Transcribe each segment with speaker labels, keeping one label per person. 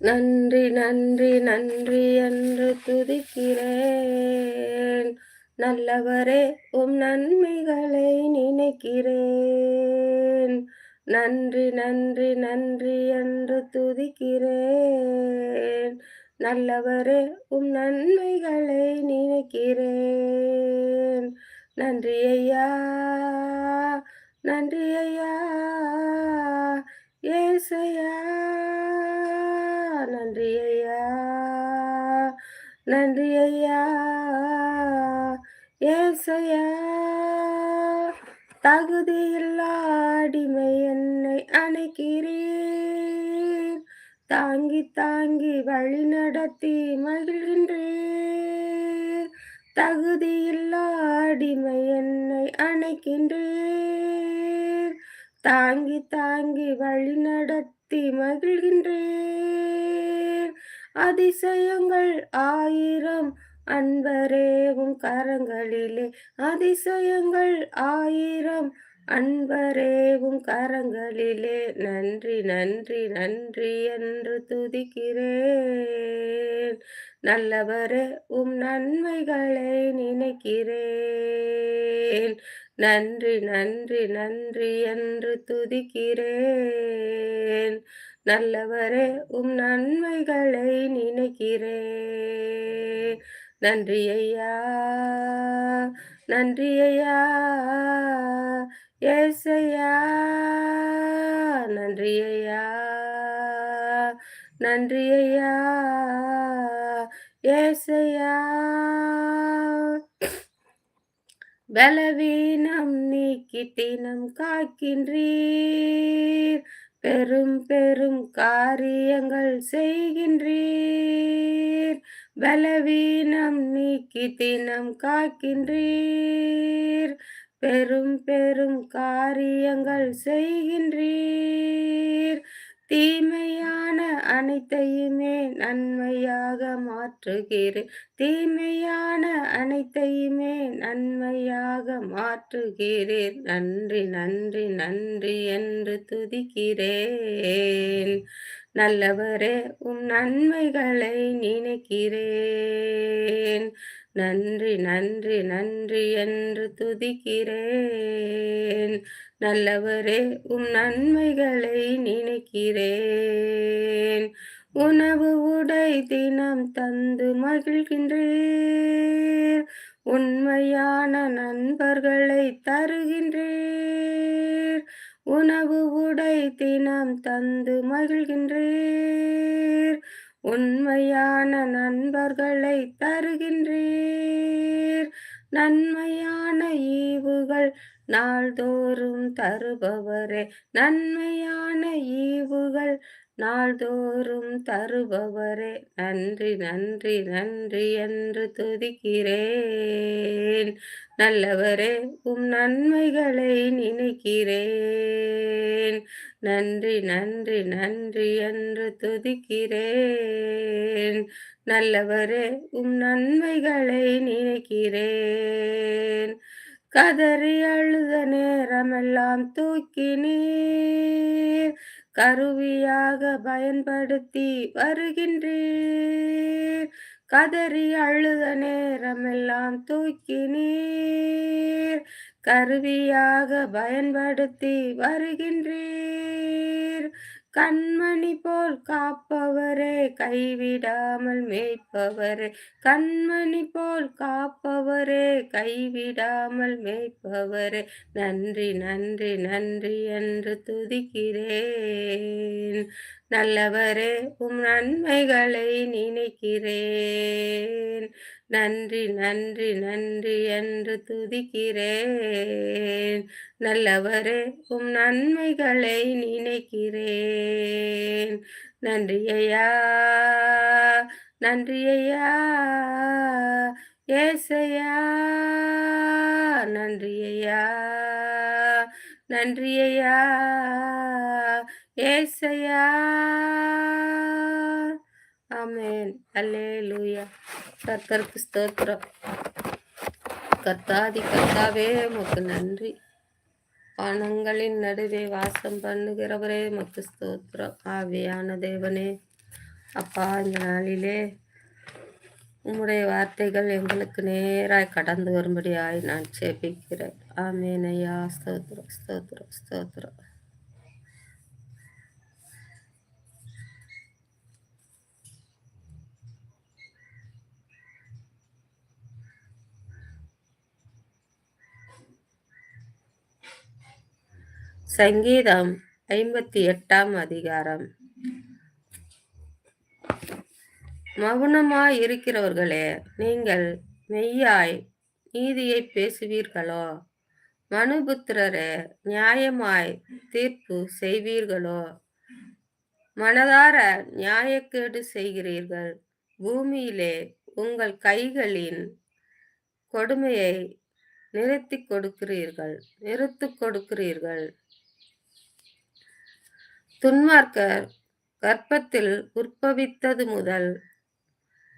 Speaker 1: நன்றி நன்றி நன்றி என்று துதிக்கிறேன். நல்லவரே உம் நன்மைகளை நினைக்கிறேன். நன்றி நன்றி நன்றி என்று துதிக்கிறேன். நல்லவரே உம் நன்மைகளை நினைக்கிறேன். நன்றி ஐயா நன்றி ஐயா ஏசையா. நன்றி ஐயா நன்றி ஐயா ஏசையா தகுதியில்லா அடிமை என்னை அணைக்கிறீர். தாங்கி தாங்கி வழி நடத்தி மகிழ்கின்றீர். தகுதியில்லா அடிமை என்னை அணைக்கின்றீர். தாங்கி தாங்கி வழி நடத்தி மகிழ்கின்றீர் அதிசயங்கள் ஆயிரம். அன்பரேவும் கரங்களிலே அதிசயங்கள் ஆயிரம். அன்பரேவும் கரங்களிலே நன்றி நன்றி நன்றி என்று துதிக்கிறேன். நல்லவரே உம் நன்மைகளை நினைக்கிறேன். நன்றி நன்றி நன்றி என்று துதிக்கிறேன். நல்லவரே உம் நன்மைகளை நினைக்கிறேன். நன்றி ஐயா நன்றி ஐயா. ஏசையா நன்றி ஐயா நன்றி ஐயா பலவீனம் நீக்கி தினம் காக்கின்றீர். பெரும் பெரும் காரியங்கள் செய்கின்றீர். பலவீனம் நீக்கி தினம் காக்கின்றீர். பெரும் பெரும் காரியங்கள் செய்கின்றீர். தீமையான அனைத்தையுமே நன்மையாக மாற்றுகிறேன் தீமையான அனைத்தையுமே நன்மையாக மாற்றுகிறேன் நன்றி நன்றி நன்றி என்று துதிக்கிறேன். நல்லவரே உம் நன்மைகளை நினைக்கிறேன். நன்றி நன்றி நன்றி என்று துதிக்கிறேன். நல்லவரே உம் நன்மைகளை நினைக்கிறேன். உணவு உடை தினம் தந்து மகிழ்கின்றேன் உண்மையான நண்பர்களை தருகின்றேன் உணவு உடை தினம் தந்து மகிழ்கின்றேன் உண்மையான நண்பர்களை தருகின்றீர். நன்மையான ஈவுகள் நாள்தோறும் தருபவரே. நன்மையான ஈவுகள் நாள்தோறும் தருபவரே. நன்றி நன்றி நன்றி என்று துதிக்கிறேன். நல்லவரே உம் நன்மைகளை நினைக்கிறேன். நன்றி நன்றி நன்றி என்று துதிக்கிறேன். நல்லவரே உம் நன்மைகளை நினைக்கிறேன். கதறி அழுத நேரமெல்லாம் தூக்கி நீர் கருவியாக பயன்படுத்தி வருகின்றீர். கதறி அழுத நேரமெல்லாம் தூக்கினீர் கருவியாக பயன்படுத்தி வருகின்றீர். கண்மணி போல் காப்பவரே கைவிடாமல் மேய்ப்பவரே. கண்மணி போல் காப்பவரே கைவிடாமல் மேய்ப்பவரே. நன்றி நன்றி நன்றி என்று துதிக்கிறேன். நல்லவரே உம் நன்மைகளை நினைக்கிறேன். நன்றி நன்றி நன்றி என்று துதிக்கிறேன். நல்லவரே உம் நன்மைகளை நினைக்கிறேன். நன்றியையா நன்றியையா ஏசையா நன்றியையா நன்றியையா ஏசையா. ஆமேன் அல்லே லூயா கர்த்தருக்கு ஸ்தோத்திரம் கர்த்தாதி கர்த்தாவே உமக்கு நன்றி வானங்களின் நடுவே வாசம் பண்ணுகிறவரே மக்கு ஸ்தோத்திரம் ஆவியான தேவனே அப்பா இந்த நாளிலே உம்முடைய வார்த்தைகள் எங்களுக்கு நேராக கடந்து வரும்படியாய் நான் சேபிக்கிறேன் ஆமேனையா ஸ்தோத்திரம் ஸ்தோத்திரம் ஸ்தோத்திரம் சங்கீதம் ஐம்பத்தி எட்டாம் அதிகாரம். மௌனமாய் இருக்கிறவர்களே நீங்கள் மெய்யாய் நீதியை பேசுவீர்களோ? மனுபுத்திரரே நியாயமாய் தீர்ப்பு செய்வீர்களோ? மனதார நியாயக்கேடு செய்கிறீர்கள். பூமியிலே உங்கள் கைகளின் கொடுமையை நிறுத்தி கொடுக்கிறீர்கள் நிறுத்து கொடுக்கிறீர்கள். துன்மார்க்கர் கர்ப்பத்தில் உற்பவித்தது முதல்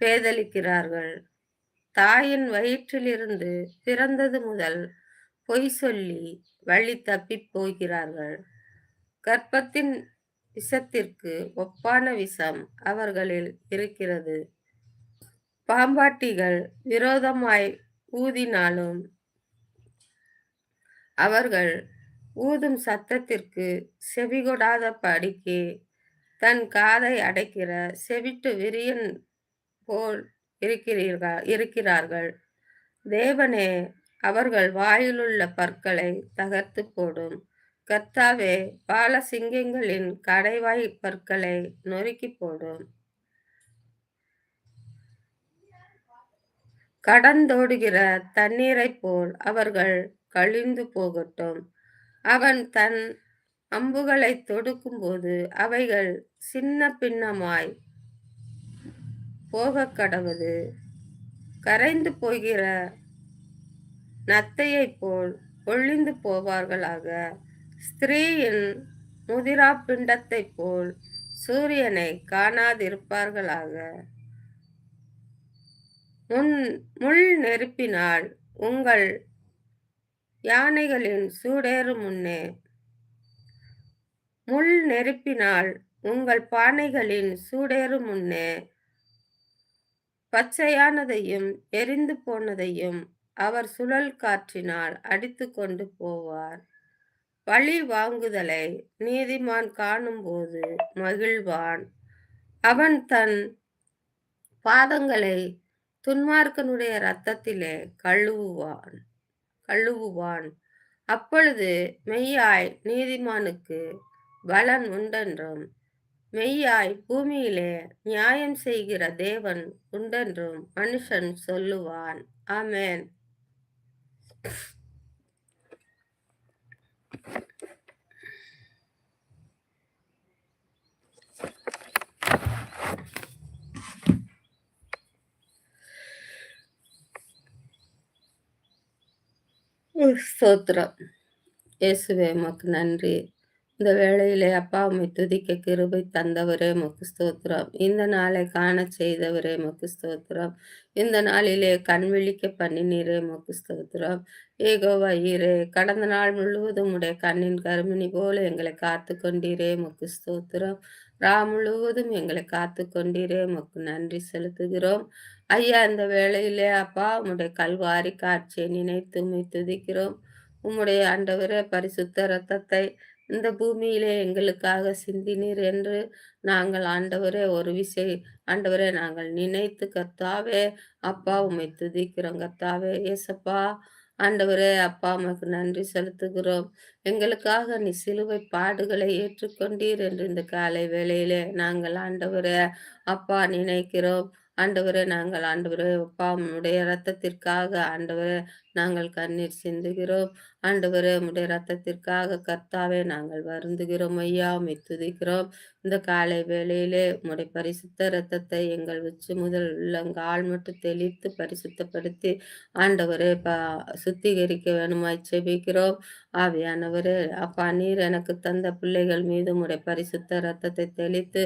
Speaker 1: பேதலிக்கிறார்கள் தாயின் வயிற்றிலிருந்து பிறந்தது முதல் பொய் சொல்லி வழி தப்பி போகிறார்கள். கர்ப்பத்தின் விஷத்திற்கு ஒப்பான விஷம் அவர்களில் இருக்கிறது. பாம்பாட்டிகள் விரோதமாய் ஊதினாலும் அவர்கள் ஊதும் சத்தத்திற்கு செவிகொடாத படிக்கு தன் காதை அடைக்கிற செவிட்டு விரியன் போல் இருக்கிறீர்கள் இருக்கிறார்கள். தேவனே அவர்கள் வாயிலுள்ள பற்களை தகர்த்து போடும். கர்த்தாவே பால சிங்கங்களின் கடைவாய் பற்களை நொறுக்கி போடும். கடந்தோடுகிற தண்ணீரைப் போல் அவர்கள் கழிந்து போகட்டும். அவன் தன் அம்புகளை தொடுக்கும்போது அவைகள் சின்ன பின்னமாய் போக கடவுது. கரைந்து போகிற நத்தையைப் போல் ஒழிந்து போவார்களாக. ஸ்திரீயின் முதிரா பிண்டத்தைப் போல் சூரியனை காணாதிருப்பார்களாக. முன் முள் நெருப்பினால் உங்கள் யானைகளின் சூடேறு முன்னே. முள் நெருப்பினால் உங்கள் பானைகளின் சூடேறு முன்னே பச்சையானதையும் எரிந்து போனதையும் அவர் சுழல் காற்றினால் அடித்து கொண்டு போவார். பழி வாங்குதலை நீதிமான் காணும்போது மகிழ்வான். அவன் தன் பாதங்களை துன்மார்க்கனுடைய இரத்தத்திலே கழுவுவான். அழுகுவான் அப்பொழுது மெய்யாய் நீதிமானுக்கு பலன் உண்டென்றும் மெய்யாய் பூமியிலே நியாயம் செய்கிற தேவன் உண்டென்றும் மனுஷன் சொல்லுவான். ஆமேன். ஸ்தோத்திரம். இயேசுவே உமக்கு நன்றி. இந்த வேளையிலே அப்பா உம்மை துதிக்க கிருபை தந்தவரே மக்கு ஸ்தோத்திரம். இந்த நாளை காண செய்தவரே மக்கு ஸ்தோத்திரம். இந்த நாளிலே கண் விழிக்க பண்ணினீரே மக்கு ஸ்தோத்திரம். ஏகோவா ஈரே கடந்த நாள் முழுவதும் உடைய கண்ணின் கருமினி போல எங்களை காத்து கொண்டீரே மக்கு ஸ்தோத்திரம். ரா முழுவதும் எங்களை காத்து கொண்டீரே மக்கு நன்றி செலுத்துகிறோம். ஐயா இந்த வேளையிலே அப்பா உம்முடைய கல்வாரி காட்சியை நினைத்து உண்மை துதிக்கிறோம். உம்முடைய ஆண்டவரே பரிசுத்த ரத்தத்தை இந்த பூமியிலே எங்களுக்காக சிந்தினீர் என்று நாங்கள் ஆண்டவரே ஒரு விசை ஆண்டவரே நாங்கள் நினைத்து கர்த்தாவே அப்பா உம்மை துதிக்கிறோம் கர்த்தாவே ஏசப்பா ஆண்டவரே அப்பா அம்மாக்கு நன்றி செலுத்துகிறோம். எங்களுக்காக நீ சிலுவை பாடுகளை ஏற்றுக்கொண்டீர் என்று இந்த காலை வேளையிலே நாங்கள் ஆண்டவரே அப்பா நினைக்கிறோம். ஆண்டவரே நாங்கள் ஆண்டவரே அப்பா உடைய ரத்தத்திற்காக ஆண்டவரே நாங்கள் கண்ணீர் சிந்துகிறோம். ஆண்டவரே உடைய ரத்தத்திற்காக கர்த்தாவே நாங்கள் வருந்துகிறோம். ஐயா துதிக்கிறோம். இந்த காலை வேளையிலே உடைய பரிசுத்த ரத்தத்தை எங்கள் உச்சி முதல் உள்ளங்கால் மட்டும் தெளித்து பரிசுத்தப்படுத்தி ஆண்டவரே ப சுத்திகரிக்க வேணுமாய் செபிக்கிறோம் ஆவியானவரே அப்பா நீர் எனக்கு தந்த பிள்ளைகள் மீது உடைய பரிசுத்த ரத்தத்தை தெளித்து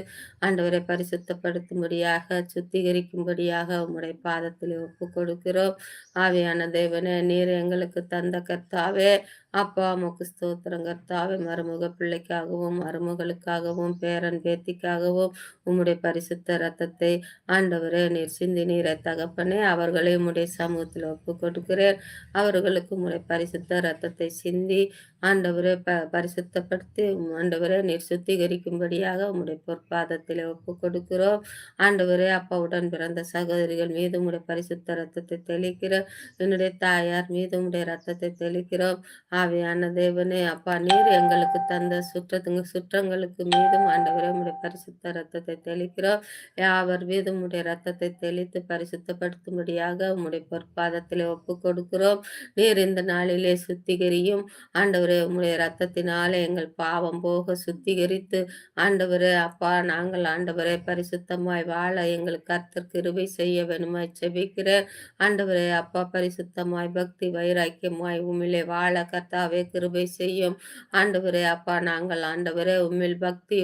Speaker 1: ஆண்டவரை பரிசுத்தப்படுத்தும்படியாக சுத்திகரிக்கும்படியாக உம்முடைய பாதத்தில் ஒப்பு கொடுக்கிறோம் ஆவியான தேவனே நீர் எங்களுக்கு தந்த கர்த்தாவே அப்பா அம்மாவுக்கு ஸ்தோத்திரம். கர்த்தாவே மருமக பிள்ளைக்காகவும் மருமகளுக்காகவும் பேரன் பேத்திக்காகவும் உம்முடைய பரிசுத்த ரத்தத்தை ஆண்டவரே நீர் சிந்தி நீரை தகப்பனே அவர்களை உம்முடைய சமூகத்தில் ஒப்பு கொடுக்கிறேன் அவர்களுக்கு உம்முடைய பரிசுத்த ரத்தத்தை சிந்தி ஆண்டவரே ப பரிசுத்தப்படுத்தி ஆண்டவரே நீர் சுத்திகரிக்கும்படியாக உம்முடைய பொற்பாதத்தில் ஒப்பு கொடுக்கிறோம் ஆண்டவரே அப்பாவுடன் பிறந்த சகோதரிகள் மீது உடைய பரிசுத்த ரத்தத்தை தெளிக்கிறோம் என்னுடைய தாயார் மீது உடைய ரத்தத்தை தெளிக்கிறோம். ஆவியான தேவனே அப்பா நீர் எங்களுக்கு தந்த சுற்றத்துங்க சுற்றங்களுக்கு மீதும் ஆண்டவரே உடைய பரிசுத்த ரத்தத்தை தெளிக்கிறோம். யாவர் மீதும் உடைய ரத்தத்தை தெளித்து பரிசுத்தப்படுத்தும்படியாக உம்முடைய பொற்பாதத்தில் ஒப்பு கொடுக்கிறோம் நீர் இந்த நாளிலே சுத்திகரியும். ஆண்டவரே உம்முடைய ரத்தத்தினாலே எங்கள் பாவம் போக சுத்திகரித்து. ஆண்டவரே அப்பா நாங்கள் ஆண்டவரே பரிசுத்தமாய் வாழ எங்களுக்கு கர்த்தர் இருவை செய்ய வேணுமாய் செபிக்கிறேன். ஆண்டவரே அப்பா பரிசுத்தமாய் பக்தி வைராக்கியமாய் உம்மிலே வாழ கர்த்தாவே கிருபை செய்யும். ஆண்டவரே அப்பா நாங்கள் ஆண்டவரே உம்மில் பக்தி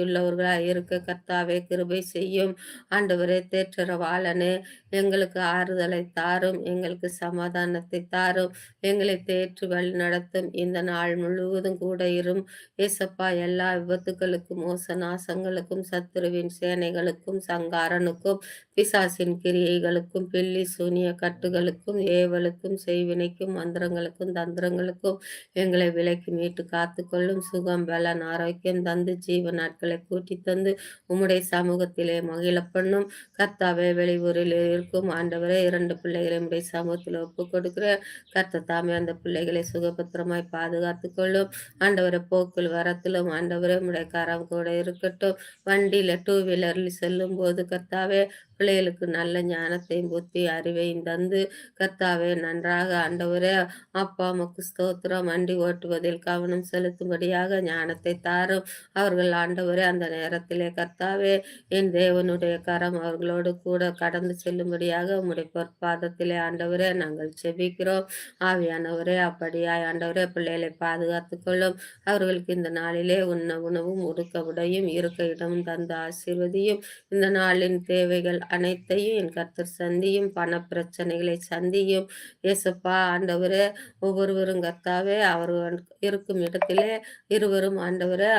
Speaker 1: இருக்க கர்த்தாவே கிருபை செய்யும். ஆண்டவரே தேற்றரவாளனே எங்களுக்கு ஆறுதலை தாரும் எங்களுக்கு சமாதானத்தை தாரும் எங்களை தேற்று வழி நடத்தும். இந்த நாள் முழுவதும் கூட இரும். ஏசப்பா எல்லா விபத்துகளுக்கும் மோச நாசங்களுக்கும் சத்துருவின் சேனைகளுக்கும் சங்காரனுக்கும் பிசாசின் கிரியைகளுக்கும் பில்லி சூனிய கட்டுகளுக்கும் ஏவலுக்கும் செய்வினைக்கும் மந்திரங்களுக்கும் தந்திரங்களுக்கும் எங்களை விலைக்கு மீட்டு காத்துக்கொள்ளும் சுகம் பலன் ஆரோக்கியம் தந்து ஜீவ நாட்களை கூட்டி தந்து உம்முடைய சமூகத்திலே மகிழ பண்ணும். கர்த்தாவே வெளியூரில் இருக்கும் ஆண்டவரே இரண்டு பிள்ளைகளை உடைய சமூகத்தில் ஒப்பு கொடுக்கிற கர்த்த தாமே அந்த பிள்ளைகளை சுகபத்திரமாய் பாதுகாத்து கொள்ளும். ஆண்டவரை போக்கில் வரத்திலும் ஆண்டவரே உடைய கரம் கூட இருக்கட்டும். வண்டியில் டூ வீலரில் செல்லும் போது கர்த்தாவே பிள்ளைகளுக்கு நல்ல ஞானத்தையும் புத்தி அறிவையும் தந்து கர்த்தாவே நன்றாக ஆண்டவரே அப்பா அம்மாக்கு ஸ்தோத்திரம். வண்டி ஓட்டுவதில் கவனம் செலுத்தும்படியாக ஞானத்தை தாரும். அவர்கள் ஆண்டவரே அந்த நேரத்திலே கர்த்தாவே என் தேவனுடைய கரம் அவர்களோடு கூட கடந்து செல்லும்படியாக உம்முடைய பொற்பாதத்திலே ஆண்டவரே நாங்கள் செபிக்கிறோம் ஆவியானவரே அப்படியாய் ஆண்டவரே பிள்ளைகளை பாதுகாத்து கொள்ளும். அவர்களுக்கு இந்த நாளிலே உண்ண உணவும் உடுக்க உடையும் இருக்க இடமும் தந்த ஆசீர்வதியும். இந்த நாளின் தேவைகள் அனைத்தையும் என் கர்த்தர் சந்தியும் பண பிரச்சனைகளை சந்தியும். இயேசுப்பா ஆண்டவரே ஒவ்வொருவரும் கர்த்தாவே அவர் இருக்கும் இடத்திலே இருவரும் ஆண்டவரே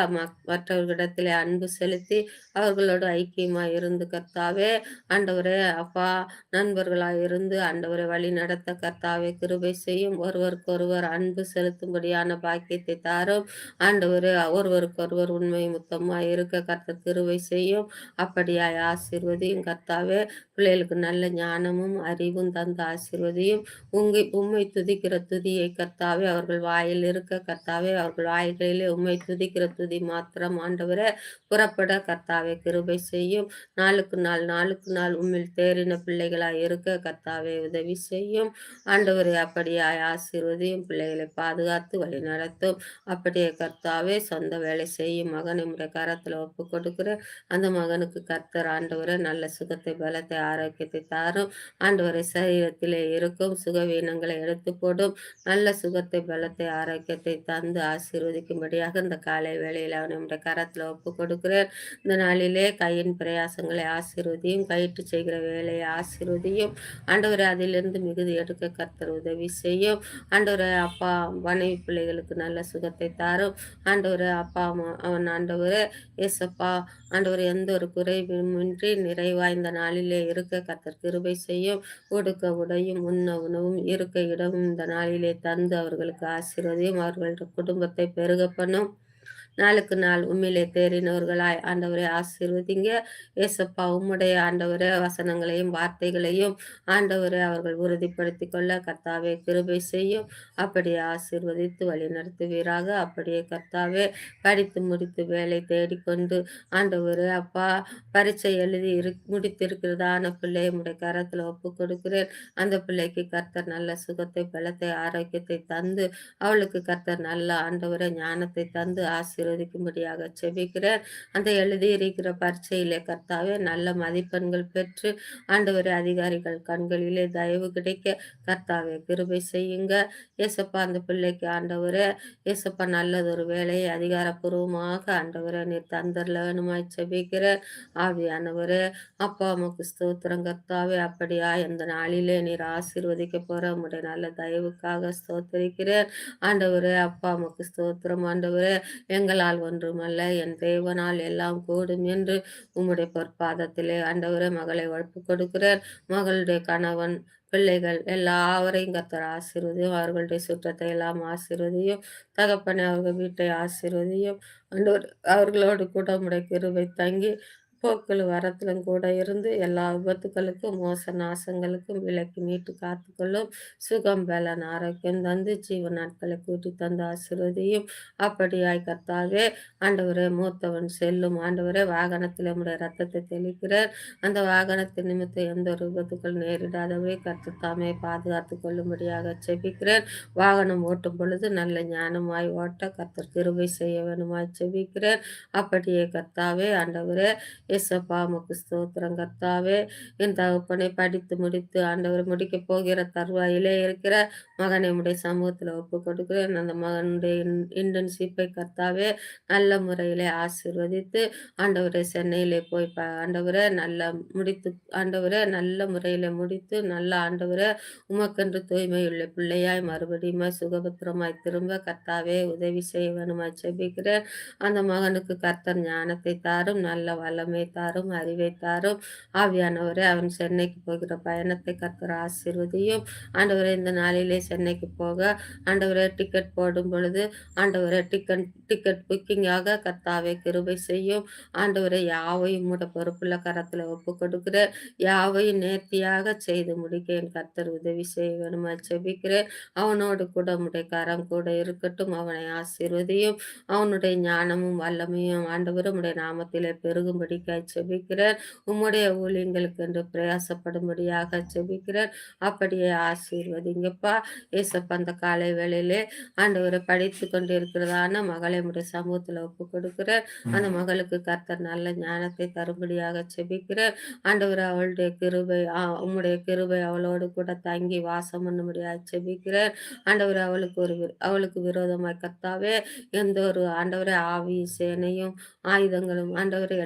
Speaker 1: மற்றவர்களிடத்திலே அன்பு செலுத்தி அவர்களோடு ஐக்கியமாக இருந்து கர்த்தாவே ஆண்டவரே அப்பா நண்பர்களாக இருந்து ஆண்டவரை வழி நடத்த கர்த்தாவே கிருபை செய்யும். ஒருவருக்கொருவர் அன்பு செலுத்தும்படியான பாக்கியத்தை தாரும். ஆண்டவரே ஒருவருக்கொருவர் உண்மை முத்தமாக இருக்க கர்த்த கிருபை செய்யும். அப்படியாய் ஆசீர்வதியும் கர்த்தாவே பிள்ளைகளுக்கு நல்ல ஞானமும் அறிவும் தந்த ஆசீர்வதியும் உங்கை உண்மை துதிக்கிற துதியை கர்த்தாவே அவர்கள் வாயில் இருக்க கர்த்தாவே அவர்கள் வாய்களிலே உண்மை துதிக்கிற துதி மாத்திரம் ஆண்டவரே புறப்பட கர்த்தாவே கிருபை செய்யும். நாளுக்கு நாள் நாளுக்கு நாள் உண்மையில் தேறின பிள்ளைகளாய் இருக்க கர்த்தாவே உதவி செய்யும். ஆண்டவரை அப்படியாய் ஆசீர்வதியும் பிள்ளைகளை பாதுகாத்து வழி நடத்தும். அப்படியே கர்த்தாவே சொந்த வேலை செய்யும் மகன் நம்முடைய கரத்தில் ஒப்பு கொடுக்கிற அந்த மகனுக்கு கர்த்தர் ஆண்டவரை நல்ல சுகத்தை பலத்தை ஆரோக்கியத்தை தாரும் ஆண்டவரை சரீரத்திலே இருக்கும் சுகவீனங்களை எடுத்து போடும். நல்ல சுகத்தை பலத்தை ஆரோக்கியத்தை தந்து ஆசீர்வதிக்கும்படியாக இந்த காலை வேளையில் அவனுடைய கரத்தில் ஒப்பு கொடுக்கிறேன். இந்த நாளிலே கையின் பிரயாசங்களை ஆசீர்வதியும் கயிற்று செய்கிற வேலையை ஆசீர்வதியும். ஆண்டவரை அதிலிருந்து மிகுதி எடுக்க கர்த்தர் உதவி செய்யும். ஆண்டவரை அப்பா மனைவி பிள்ளைகளுக்கு நல்ல சுகத்தை தாரும். ஆண்டவர் அப்பா அம்மா அவன் ஆண்டவர் ஏசப்பா ஆண்டவர் எந்த ஒரு குறைவின்றி நிறைவாய்ந்த நாளிலே இருக்க கத்தர் கிருபை செய்யும். உடுக்க உடையும் உண்ண உணவும் இருக்க இடமும் இந்த நாளிலே தந்து அவர்களுக்கு ஆசீர்வதியும் அவர்களுடைய குடும்பத்தை பெருக பண்ணும். நாளுக்கு நாள் உண்மையிலே தேறினவர்களாய் ஆண்டவரை ஆசீர்வதிங்க. ஏசப்பா உம்முடைய ஆண்டவரே வசனங்களையும் வார்த்தைகளையும் ஆண்டவரை அவர்கள் உறுதிப்படுத்தி கொள்ள கர்த்தாவே கிருபை செய்யும். அப்படியே ஆசீர்வதித்து வழி நடத்துவீராக அப்படியே கர்த்தாவே படித்து முடித்து வேலை தேடிக்கொண்டு ஆண்டவரே அப்பா பரீட்சை எழுதி இரு முடித்திருக்கிறதான பிள்ளையை உடைய கரத்தில் ஒப்பு கொடுக்கிறேன். அந்த பிள்ளைக்கு கர்த்தர் நல்ல சுகத்தை பலத்தை ஆரோக்கியத்தை தந்து அவளுக்கு கர்த்தர் நல்ல ஆண்டவரை ஞானத்தை தந்து ஆசீர் ஆசீர்வதிக்கும்படியாக செபிக்கிறேன் அந்த எழுதியிருக்கிற பரீட்சையிலே கர்த்தாவே நல்ல மதிப்பெண்கள் பெற்று ஆண்டவரை அதிகாரிகள் கண்களிலே தயவு கிடைக்க கர்த்தாவே கிருபை செய்யுங்க. ஏசப்பா அந்த பிள்ளைக்கு ஆண்டவரே ஏசப்பா நல்லதொரு வேலையை அதிகாரப்பூர்வமாக ஆண்டவரை நீ தந்தரில் வேணுமாய் செபிக்கிறேன். ஆவியானவரே அப்பா அம்மாவுக்கு ஸ்தோத்திரம் கர்த்தாவே அப்படியா இந்த நாளிலே நீர் ஆசீர்வதிக்க போற உடைய நல்ல தயவுக்காக ஸ்தோத்திரிக்கிறேன். ஆண்டவரே அப்பா அம்மாவுக்கு ஸ்தோத்திரம் ஆண்டவரே எங்களால் ஒன்றுமல்ல என் தேவனால் எல்லாம் கூடும் என்று உம்முடைய பொற்பாதத்திலே ஆண்டவரே மகளை வளர்ப்பு கொடுக்கிறேன் மகளுடைய கணவன் பிள்ளைகள் எல்லாவரையும் கத்தர் ஆசிர்வதியும் அவர்களுடைய சுற்றத்தை எல்லாம் ஆசிர்வதியும் தகப்பனை அவர்கள் வீட்டை ஆசீர்வதியும். அவர்களோடு கூட உடைய கிருவை தங்கி போக்கள் வரத்திலும் கூட இருந்து எல்லா விபத்துகளுக்கும் மோச நாசங்களுக்கும் விலக்கி மீட்டு காத்துக்கொள்ளும் சுகம் பலன் ஆரோக்கியம் தந்து ஜீவ நாட்களை கூட்டி தந்த ஆசிர்வதியும் அப்படியாய் கர்த்தாவே. ஆண்டவரே மூத்தவன் செல்லும். ஆண்டவரே வாகனத்தில் நம்முடைய ரத்தத்தை தெளிக்கிறார் அந்த வாகனத்தின் நிமித்தம் எந்த ஒரு விபத்துக்கள் நேரிடாதவே கற்று தாமே பாதுகாத்து கொள்ளும்படியாக செபிக்கிறேன் வாகனம் ஓட்டும் பொழுது நல்ல ஞானமாய் ஓட்ட கர்த்தர் கிருபை செய்ய வேணுமாய் செபிக்கிறேன் அப்படியே கர்த்தாவே ஆண்டவரே எஸ்அப்பா உமக்கு ஸ்தோத்திரம் கர்த்தாவே என் தகப்பனை படித்து முடித்து ஆண்டவர் முடிக்க போகிற தருவாயிலே இருக்கிற மகனை உடைய சமூகத்தில் ஒப்பு கொடுக்கிறேன் அந்த மகனுடைய இன்டர்ன்ஷிப்பை கர்த்தாவே நல்ல முறையிலே ஆசிர்வதித்து ஆண்டவரை சென்னையிலே போய் ஆண்டவரை நல்ல முடித்து ஆண்டவரை நல்ல முறையில் முடித்து நல்ல ஆண்டவரை உமக்கென்று தூய்மையுள்ள பிள்ளையாய் மறுபடியும் சுகபத்திரமாய் திரும்ப கர்த்தாவே உதவி செய்ய வேணுமாய் செபிக்கிறேன் அந்த மகனுக்கு கர்த்தர் ஞானத்தை தாரும் நல்ல வல்லமை தாரும் அறிவை தாரும் ஆவியானவரே அவன் சென்னைக்கு போகிற பயணத்தை கர்த்தர் ஆசீர்வதியும். ஆண்டவரே இந்த நாளிலே சென்னைக்கு போக ஆண்டவரே டிக்கெட் போடும் பொழுது ஆண்டவரே டிக்கெட் டிக்கெட் புக்கிங்காக கர்த்தாவை கிருபை செய்யும். ஆண்டவரை யாவையும் மூட பொறுப்புள்ள கரத்தில் ஒப்பு கொடுக்கிற யாவையும் நேர்த்தியாக செய்து முடிக்க என் கர்த்தர் உதவி செய்ய வேணுமா செபிக்கிறேன் அவனோடு கூட உடைய கரம் கூட இருக்கட்டும். அவனை ஆசீர்வதியும். அவனுடைய ஞானமும் வல்லமையும் ஆண்டவரும் உடைய நாமத்திலே பெருகும்படி பெருகும்படிக்க செபிக்கிறேன். உம்முடைய ஊழியங்களுக்கு என்று பிரயாசப்படும்படியாக செபிக்கிறேன். அப்படியே ஆசீர்வதிங்கப்பா. ஏசப்பா அந்த காலை வேளையிலே ஆண்டவரை படித்து கொண்டு இருக்கிறதான மகளை உடைய சமூகத்தில் ஒப்பு கொடுக்கிறேன். அந்த மகளுக்கு கர்த்தர் நல்ல ஞானத்தை தரும்படியாக செபிக்கிறேன். ஆண்டவர் அவளுடைய கிருபை உம்முடைய கிருபை அவளோடு கூட தங்கி வாசம் பண்ணும்படியாக செபிக்கிறேன். ஆண்டவர் அவளுக்கு ஒரு அவளுக்கு விரோதமாய் கர்த்தாவே எந்த ஒரு ஆண்டவரை ஆவி சேனையும் ஆயுதங்களும் ஆண்டவரை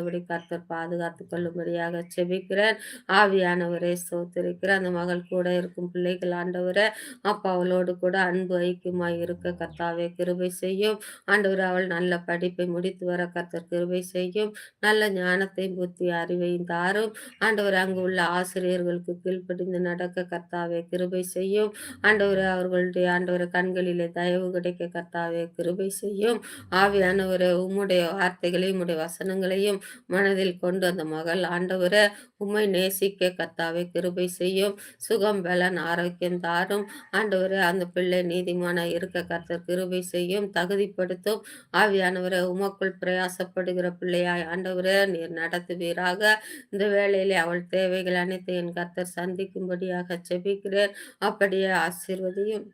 Speaker 1: எழும்பாதபடி கர்த்தர் பாதுகாத்து கொள்ளும்படியாக செபிக்கிறேன். ஆவியானவரே சோத்திருக்கிற அந்த மகள் கூட இருக்கும் பிள்ளைகள் ஆண்டவரை அப்பா அவளோடு கூட அன்பு ஐக்கியமாய் இருக்க கர்த்தாவே கிருபை செய்யும். ஆண்டவர் அவள் நல்ல படிப்பை முடித்து வர கர்த்தர் கிருபை செய்யும். நல்ல ஞானத்தை புத்தி அறிவையும் தாரும். ஆண்டவர் அங்கு உள்ள ஆசிரியர்களுக்கு கீழ்ப்படிந்து நடக்க கர்த்தாவே கிருபை செய்யும். ஆண்டவர் அவர்களுடைய ஆண்டவர் கண்களிலே தயவு கிடைக்க கர்த்தாவே கிருபை செய்யும். ஆவியானவர் உம்முடைய வார்த்தைகளையும் உடைய வசனங்களையும் மனதில் கொண்டு அந்த மகள் ஆண்டவரை உம்மை நேசிக்க கத்தாவை கிருபை செய்யும். சுகம் பலன் ஆரோக்கியம் தாரும். ஆண்டவரை அந்த பிள்ளை நீதிமான இருக்க கர்த்தர் கிருபை செய்யும். தகுதிப்படுத்தும். ஆவியானவரை உமக்குள் பிரயாசப்படுகிற பிள்ளையாய் ஆண்டவரே நீர் நடத்துவீராக. இந்த வேளையிலே அவள் தேவைகள் அனைத்து என் கர்த்தர் சந்திக்கும்படியாக செபிக்கிறேன் அப்படியே ஆசீர்வதியும்.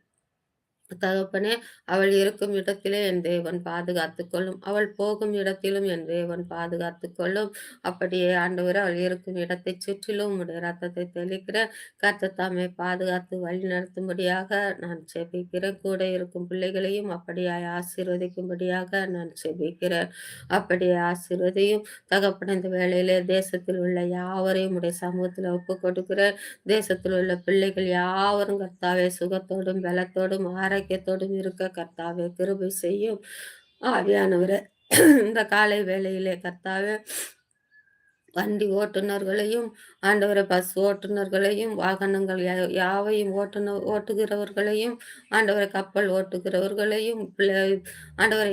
Speaker 1: தகப்பனே அவள் இருக்கும் இடத்திலே என் தேவன் பாதுகாத்து கொள்ளும். அவள் போகும் இடத்திலும் என் தேவன் பாதுகாத்து கொள்ளும். அப்படியே ஆண்டவர் அவள் இருக்கும் இடத்தை சுற்றிலும் உடைய ரத்தத்தை தெளிக்கிற கத்தத்தாமே பாதுகாத்து வழி நடத்தும்படியாக நான் செபிக்கிறேன் கூட இருக்கும் பிள்ளைகளையும் அப்படியே ஆசீர்வதிக்கும்படியாக நான் செபிக்கிறேன் அப்படியே ஆசீர்வதியும். தகப்பன இந்த வேளையிலே தேசத்தில் உள்ள யாவரையும் உடைய சமூகத்தில் ஒப்பு கொடுக்கிறேன் தேசத்தில் உள்ள பிள்ளைகள் யாவரும் கர்த்தாவே சுகத்தோடும் பலத்தோடும் ஆர ஆரோக்கியத்தோடும் இருக்க கர்த்தாவே கிருபை செய்யும். ஆவியானவரை இந்த காலை வேளையிலே கர்த்தாவே வண்டி ஓட்டுநர்களையும் ஆண்டவரை பஸ் ஓட்டுநர்களையும் வாகனங்கள் யாவையும் ஓட்டுநர் ஓட்டுகிறவர்களையும் ஆண்டவரை கப்பல் ஓட்டுகிறவர்களையும் ஆண்டவரை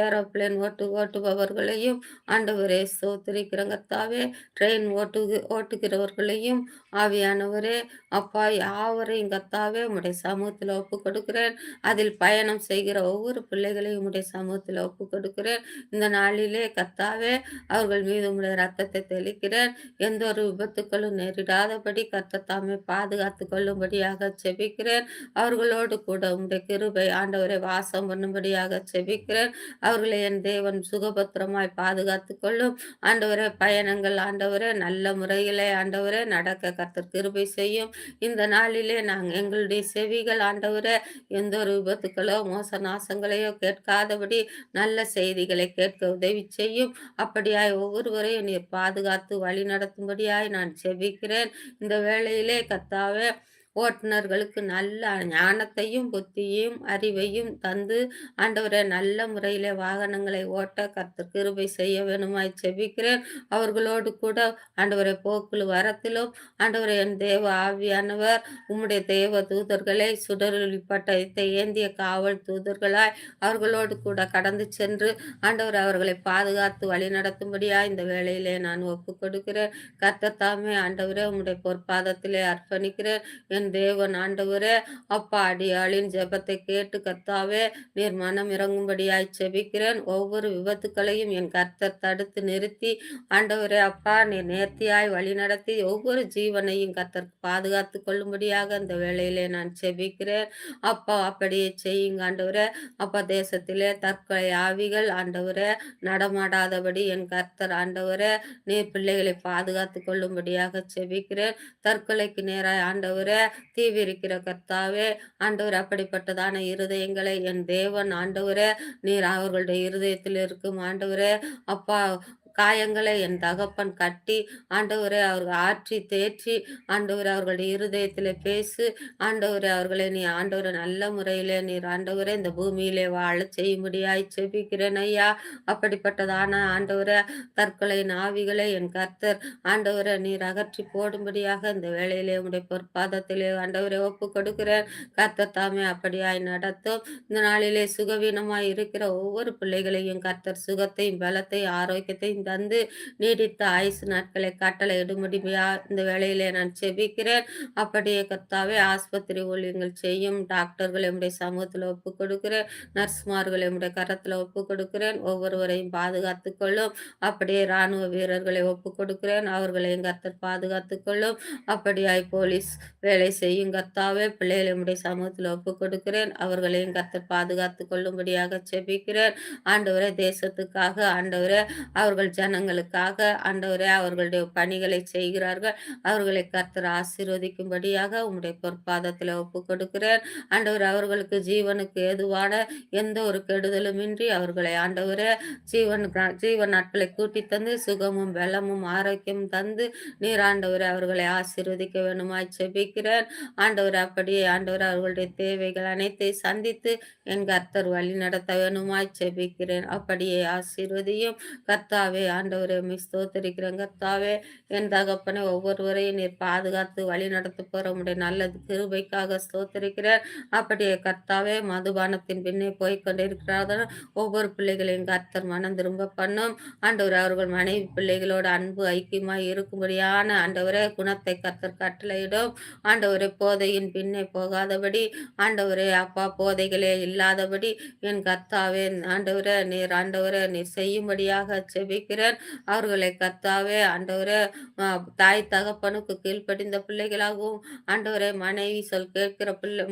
Speaker 1: ஏரோப்ளேன் ஓட்டு ஓட்டுபவர்களையும் ஆண்டவரை சோத்திரிக்கிறங்கத்தாவே ட்ரெயின் ஓட்டு ஓட்டுகிறவர்களையும் ஆவியானவரே அப்பா யாவரையும் கத்தாவே உடைய சமூகத்தில் ஒப்பு கொடுக்கிறேன் அதில் பயணம் செய்கிற ஒவ்வொரு பிள்ளைகளையும் உடைய சமூகத்தில் ஒப்பு கொடுக்கிறேன் இந்த நாளிலே கத்தாவே அவர்கள் மீது உடைய ரத்தத்தை தெளிக்கிறேன். எந்த ஒரு விபத்துக்களும் நேரிடாதபடி கர்த்தர் தாமே பாதுகாத்து கொள்ளும்படியாக செபிக்கிறேன் அவர்களோடு கூட உம்முடைய கிருபை ஆண்டவரை வாசம் பண்ணும்படியாக செபிக்கிறேன் அவர்களை என் தேவன் சுகபத்திரமாய் பாதுகாத்து கொள்ளும். ஆண்டவரே பயணங்கள் ஆண்டவரே நல்ல முறையிலே ஆண்டவரே நடக்க கர்த்தர் கிருபை செய்யும். இந்த நாளிலே நாங்கள் எங்களுடைய செவிகள் ஆண்டவரே எந்த ஒரு விபத்துக்களோ மோச நாசங்களையோ கேட்காதபடி நல்ல செய்திகளை கேட்க உதவி செய்யும். அப்படியாய் ஒவ்வொருவரையும் நீர் பாதுகாத்து வழி நடத்தும்படியாய் நான் செபிக்கிறேன். இந்த வேளையிலே கத்தாவே ஓட்டுநர்களுக்கு நல்ல ஞானத்தையும் புத்தியையும் அறிவையும் தந்து ஆண்டவரை நல்ல முறையில் வாகனங்களை ஓட்ட கர்த்தர் கிருபை செய்ய வேணுமாய் செபிக்கிறேன். அவர்களோடு கூட ஆண்டவரை போக்குள் வரத்திலும் ஆண்டவரை என் தேவ ஆவியானவர் உம்முடைய தேவ தூதர்களை சுடரொளி பட்டயத்தை ஏந்திய காவல் தூதர்களாய் அவர்களோடு கூட கடந்து சென்று ஆண்டவர் அவர்களை பாதுகாத்து வழி நடத்தும்படியா இந்த வேளையிலே நான் ஒப்பு கொடுக்கிறேன் கர்த்தத்தாமே ஆண்டவரே உம்முடைய பொற்பாதத்திலே அர்ப்பணிக்கிறேன். என் தேவன் ஆண்டவரே அப்பா அடியாளின் ஜெபத்தை கேட்டு கத்தாவே நீர் மனம் இறங்கும்படியாய் செபிக்கிறேன் ஒவ்வொரு விபத்துக்களையும் என் கர்த்தர் தடுத்து நிறுத்தி. ஆண்டவரே அப்பா நீர் நேர்த்தியாய் வழி நடத்தி ஒவ்வொரு ஜீவனையும் கர்த்தர் பாதுகாத்து கொள்ளும்படியாக இந்த வேளையிலே நான் செபிக்கிறேன் அப்பா அப்படியே செய்யுங்க ஆண்டவரே. அப்பா தேசத்திலே தற்கொலை ஆவிகள் ஆண்டவரே. நடமாடாதபடி என் கர்த்தர் ஆண்டவரே நீர் பிள்ளைகளை பாதுகாத்து கொள்ளும்படியாக செபிக்கிறேன் தற்கொலைக்கு நேராய் ஆண்டவரே தீவிரிக்கிற கர்த்தாவே ஆண்டவர் அப்படிப்பட்டதான இருதயங்களை என் தேவன் ஆண்டவரே நீர் அவர்களுடைய இருதயத்தில் இருக்கும் ஆண்டவரே. அப்பா காயங்களை என் தகப்பன் கட்டி ஆண்டவரை அவர்கள் ஆற்றி தேற்றி ஆண்டவரை அவர்களுடைய இருதயத்தில் பேசு ஆண்டவரை அவர்களை நீ ஆண்டவரை நல்ல முறையில் நீர் ஆண்டவரை இந்த பூமியிலே வாழ செய்யும்படியாய் செபிக்கிறேன் ஐயா. அப்படிப்பட்டதான ஆண்டவரை தற்கொலை நாவிகளை என் கர்த்தர் ஆண்டவரை நீர் அகற்றி போடும்படியாக இந்த வேலையிலே உடைய பொற்பாதத்திலே ஆண்டவரை ஒப்பு கொடுக்கிறேன் கர்த்தர் தாமே அப்படியாய் நடத்தும். இந்த நாளிலே சுகவீனமாய் இருக்கிற ஒவ்வொரு பிள்ளைகளையும் கர்த்தர் சுகத்தையும் பலத்தையும் ஆரோக்கியத்தையும் தந்து நீடித்த ஆயுசு நாட்களை கட்டளை இடுமுடிமையா இந்த வேலையிலே நான் செபிக்கிறேன். அப்படியே கத்தாவே ஆஸ்பத்திரி ஊழியங்கள் செய்யும். டாக்டர்கள் என்னுடைய சமூகத்தில் ஒப்பு கொடுக்கிறேன். நர்ஸ்மார்கள் என்னுடைய கரத்தில் ஒப்பு கொடுக்கிறேன். ஒவ்வொருவரையும் பாதுகாத்து கொள்ளும். அப்படியே இராணுவ வீரர்களை ஒப்பு கொடுக்கிறேன். அவர்களையும் கத்தர் பாதுகாத்து கொள்ளும். அப்படியாய் போலீஸ் வேலை செய்யும் கத்தாவே பிள்ளைகள் என்னுடைய சமூகத்தில் ஒப்பு கொடுக்கிறேன். அவர்களையும் கத்தர் பாதுகாத்து கொள்ளும்படியாக செபிக்கிறேன். ஆண்டவரே தேசத்துக்காக ஆண்டவரே அவர்கள் ஜனங்களுக்காக ஆண்டவரே அவர்களுடைய பணிகளை செய்கிறார்கள். அவர்களை கர்த்தர் ஆசீர்வதிக்கும்படியாக உங்களுடைய பொற்பாதத்தில் ஒப்பு கொடுக்கிறேன் ஆண்டவர் அவர்களுக்கு ஜீவனுக்கு ஏதுவான எந்த ஒரு கெடுதலுமின்றி அவர்களை ஆண்டவரே ஜீவன் ஜீவன் நாட்களை கூட்டி தந்து சுகமும் வெள்ளமும் ஆரோக்கியம் தந்து நீர் ஆண்டவரை அவர்களை ஆசீர்வதிக்க வேணுமாய் செபிக்கிறேன் ஆண்டவர் அப்படியே ஆண்டவர் அவர்களுடைய தேவைகள் அனைத்தை சந்தித்து என் கர்த்தர் வழி நடத்த வேணுமாய் செபிக்கிறேன் அப்படியே ஆசீர்வதியும் கர்த்தாவே ஆண்டவரே உண்மை ஸ்தோத்தரிக்கிறேன். கத்தாவே என் தகப்பனை ஒவ்வொருவரையும் நீர் பாதுகாத்து வழி நடத்த போற உடைய நல்ல கிருபைக்காக ஸ்தோத்தரிக்கிறேன். அப்படியே கர்த்தாவே மதுபானத்தின் பின்னே போய் கொண்டிருக்கிறார்கள் ஒவ்வொரு பிள்ளைகளையும் கர்த்தர் மனம் திரும்ப பண்ணும். ஆண்டவர் அவர்கள் மனைவி பிள்ளைகளோட அன்பு ஐக்கியமாய் இருக்கும்படியான ஆண்டவரே குணத்தை கர்த்தர் கட்டளையிடும். ஆண்டவரே போதையின் பின்னே போகாதபடி ஆண்டவரே அப்பா போதைகளே இல்லாதபடி என் கர்த்தாவே ஆண்டவரே நீர் ஆண்டவரே நீர் செய்யும்படியாக செபிக்க இருக்கிறார். அவர்களை கத்தாவே ஆண்டவரே தாய் தகப்பனுக்கு கீழ்ப்படிந்த பிள்ளைகளாகவும் ஆண்டவரை மனைவி சொல் கேட்கிற பிள்ளை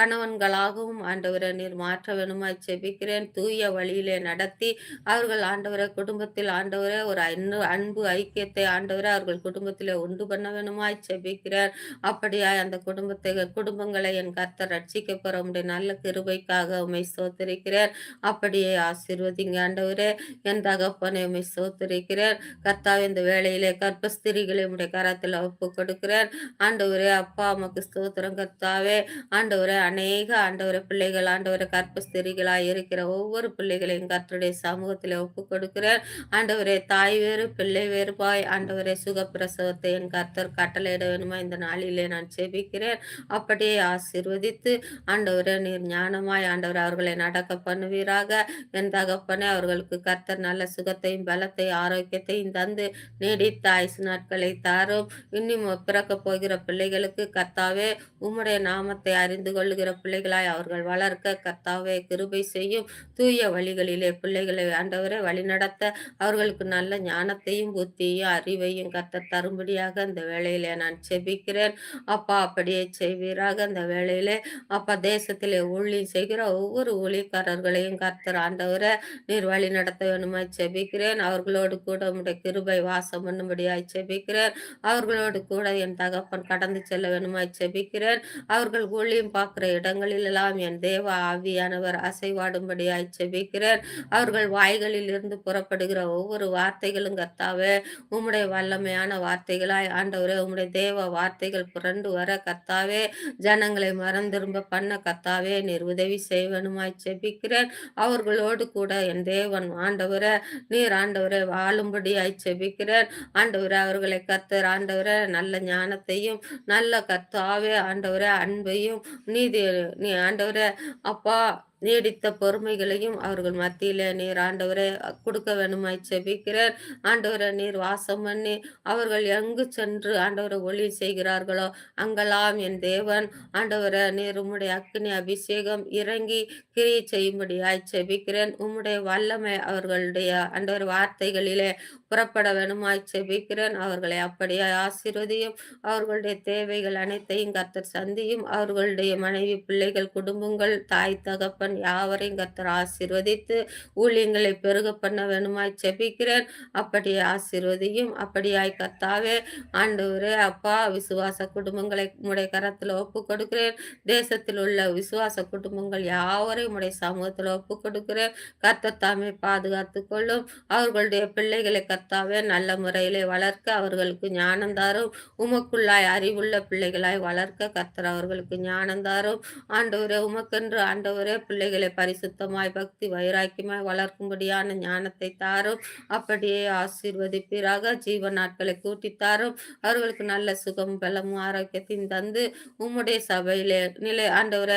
Speaker 1: கணவன்களாகவும் ஆண்டவரை நீர் மாற்ற வேணுமா செபிக்கிறேன். தூய வழியிலே நடத்தி அவர்கள் ஆண்டவரை குடும்பத்தில் ஆண்டவரே ஒரு அன்பு அன்பு ஐக்கியத்தை ஆண்டவரை அவர்கள் குடும்பத்திலே உண்டு பண்ண வேணுமாய் செபிக்கிறேன். அப்படியா அந்த குடும்பத்தை குடும்பங்களை என் கர்த்தர் ரட்சிக்க போற உடைய நல்ல கிருபைக்காக உமை சோத்தரிக்கிறேன் அப்படியே ஆசீர்வதிங்க ஆண்டவரே என் தகப்பனை உண்மை சோத்திருக்கிறேன் கர்த்தாவை இந்த வேலையிலே கர்ப்பஸ்திரிகளை உடைய கரத்தில் ஒப்பு கொடுக்கிறேன் ஆண்டவரே அப்பா அம்மாக்கு ஸ்தோத்திரம். கர்த்தாவே ஆண்டவரே அநேக ஆண்டவரை பிள்ளைகள் ஆண்டவரை கற்பஸ்திரிகளாய் இருக்கிற ஒவ்வொரு பிள்ளைகளையும் கர்த்தருடைய சமூகத்தில் ஒப்பு கொடுக்கிறார். ஆண்டவரே தாய் வேறு பிள்ளை வேறு பாய். ஆண்டவரே சுகப்பிரசவத்தை என் கர்த்தர் கட்டளையிட வேணுமா இந்த நாளிலே நான் செபிக்கிறேன். அப்படியே ஆசீர்வதித்து ஆண்டவரே நீர் ஞானமாய் ஆண்டவர் அவர்களை நடக்க பண்ணுவீராக. என் தகப்பனே அவர்களுக்கு கர்த்தர் நல்ல சுகத்தையும் பலத்தை ஆரோக்கியத்தையும் தந்து நீடித்த ஆயுசு நாட்களை தாரும். இன்னும் பிறக்க போகிற பிள்ளைகளுக்கு கத்தாவே உம்முடைய நாமத்தை அறிந்து கொள்ளுகிற பிள்ளைகளாய் அவர்கள் வளர்க்க கத்தாவே கிருபை செய்யும். தூய வழிகளிலே பிள்ளைகளை ஆண்டவரை வழிநடத்த அவர்களுக்கு நல்ல ஞானத்தையும் புத்தியும் அறிவையும் கத்த தரும்படியாக இந்த வேளையிலே நான் செபிக்கிறேன். அப்பா அப்படியே செய்வீராக அந்த வேளையிலே. அப்பா தேசத்திலே ஊழி செய்கிற ஒவ்வொரு ஊழியக்காரர்களையும் கர்த்தர் ஆண்டவரை நீர் வழி நடத்த வேணுமா செபிக்கிறேன். அவர்களோடு கூட உடைய கிருபை வாசம் பண்ணும்படியாய் செபிக்கிறேன் அவர்களோடு கூட என் தகப்பன் கடந்து செல்ல வேணுமாய் செபிக்கிறேன் அவர்கள் ஊழியம் பார்க்கிற இடங்களிலெல்லாம் என் தேவ ஆவியானவர் அசைவாடும்படியாய் செபிக்கிறேன் அவர்கள் வாய்களில் இருந்து புறப்படுகிற ஒவ்வொரு வார்த்தைகளும் கர்த்தாவே உம்முடைய வல்லமையான வார்த்தைகளாய் ஆண்டவரே உம்முடைய தேவ வார்த்தைகள் புரண்டு வர கர்த்தாவே ஜனங்களை மறந்திரும்ப பண்ண கர்த்தாவே நீர் உதவி செய்வனுமாய் செபிக்கிறேன் அவர்களோடு கூட என் தேவன் ஆண்டவரை நீர் ஆண்டவரை வாழும்படியாய் செபிக்கிறேன். ஆண்டவரை அவர்களை கத்தர் ஆண்டவரை நல்ல ஞானத்தையும் நல்ல கத்தாவே ஆண்டவரை அன்பையும் நீதி நீ ஆண்டவரை அப்பா நீடித்த பொறுமைகளையும் அவர்கள் மத்தியில நீர் ஆண்டவரை கொடுக்க வேணுமாய் செபிக்கிறேன். ஆண்டவரை நீர் வாசம் பண்ணி அவர்கள் எங்கு சென்று ஆண்டவரை ஒளி செய்கிறார்களோ அங்கெல்லாம் என் தேவன். ஆண்டவரை நீர் உம்முடைய அக்னி அபிஷேகம் இறங்கி கிரியை செய்யும்படியாய் செபிக்கிறேன். உம்முடைய வல்லமை அவர்களுடைய ஆண்டவர் வார்த்தைகளிலே புறப்பட வேணுமாய் செபிக்கிறேன். அவர்களை அப்படியே ஆசீர்வதியும். அவர்களுடைய தேவைகள் அனைத்தையும் கத்தர் சந்தியும். அவர்களுடைய மனைவி பிள்ளைகள் குடும்பங்கள் தாய் தகப்பன் உள்ளவன் யாவரையும் கத்தர் ஆசீர்வதித்து ஊழியங்களை பெருக பண்ண வேணுமாய் செபிக்கிறேன் அப்படியே ஆசீர்வதியும் அப்படியாய் கத்தாவே ஆண்டவரே அப்பா விசுவாச குடும்பங்களை உடைய கரத்தில் ஒப்பு கொடுக்கிறேன் தேசத்தில் உள்ள விசுவாச குடும்பங்கள் யாவரையும் உடைய சமூகத்தில் ஒப்பு கொடுக்கிறேன் கத்தத்தாமே பாதுகாத்து கொள்ளும். அவர்களுடைய பிள்ளைகளை கத்தாவே நல்ல முறையிலே வளர்க்க அவர்களுக்கு ஞானந்தாரும் உமக்குள்ளாய் அறிவுள்ள பிள்ளைகளாய் வளர்க்க கத்தர் அவர்களுக்கு ஞானந்தாரும் ஆண்டவரே உமக்கென்று ஆண்டவரே பிள்ளைகளை பரிசுத்தமாய் பக்தி வைராக்கியமாய் வளர்க்கும்படியான ஞானத்தை தாரும். அப்படியே ஆசீர்வதிப்பீராக. ஜீவ நாட்களை கூட்டி தாரும். அவர்களுக்கு நல்ல சுகம் பலமும் ஆரோக்கியத்தையும் தந்து உம்முடைய சபையிலே நிலை ஆண்டவர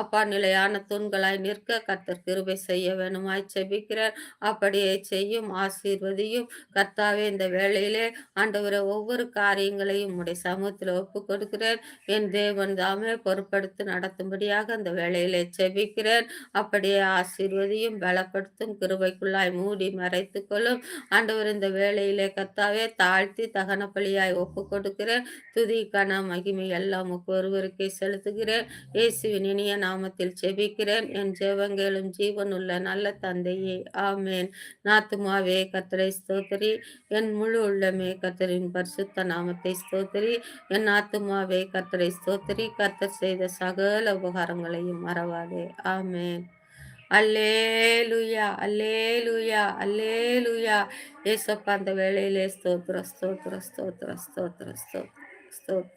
Speaker 1: அப்பா நிலையான தூண்களாய் நிற்க கர்த்தர் கிருபை செய்ய வேணுமாய் செபிக்கிறார் அப்படியே செய்யும் ஆசீர்வதியும் கர்த்தாவே இந்த வேளையிலே ஆண்டவரை ஒவ்வொரு காரியங்களையும் உம்முடைய சமூகத்தில் ஒப்பு கொடுக்கிறேன் என் தேவன் தாமே பொறுப்படுத்தி நடத்தும்படியாக அந்த வேளையிலே செபிக்கிறேன் அப்படியே ஆசீர்வதியும் பலப்படுத்தும் கிருபைக்குள்ளாய் மூடி மறைத்து கொள்ளும். ஆண்டவர் இந்த வேலையிலே கத்தாவே தாழ்த்தி தகன பலியாய் ஒப்பு கொடுக்கிறேன் துதி கன மகிமை எல்லாம் ஒருவருக்கே செலுத்துகிறேன். இயேசுவின் இனிய நாமத்தில் செபிக்கிறேன் என் ஜெவங்கேலும் ஜீவன் உள்ள நல்ல தந்தையே ஆமேன். நாத்துமாவே கத்தரை ஸ்தோத்திரி. என் முழு உள்ளமே கத்தரின் பரிசுத்த நாமத்தை ஸ்தோத்திரி. என் ஆத்துமாவே கத்தரை ஸ்தோத்திரி. கத்தர் செய்த சகல உபகாரங்களையும் மறவாதே ஆமே ஆமேன். அல்லேலுயா அல்லேலுயா அல்லேலுயா. ஏசப்பா அந்த வேலையிலே ஸ்தோத்ர ஸ்தோத்ர ஸ்தோத்ர ஸ்தோத்ர ஸ்தோத்ர ஸ்தோத்ர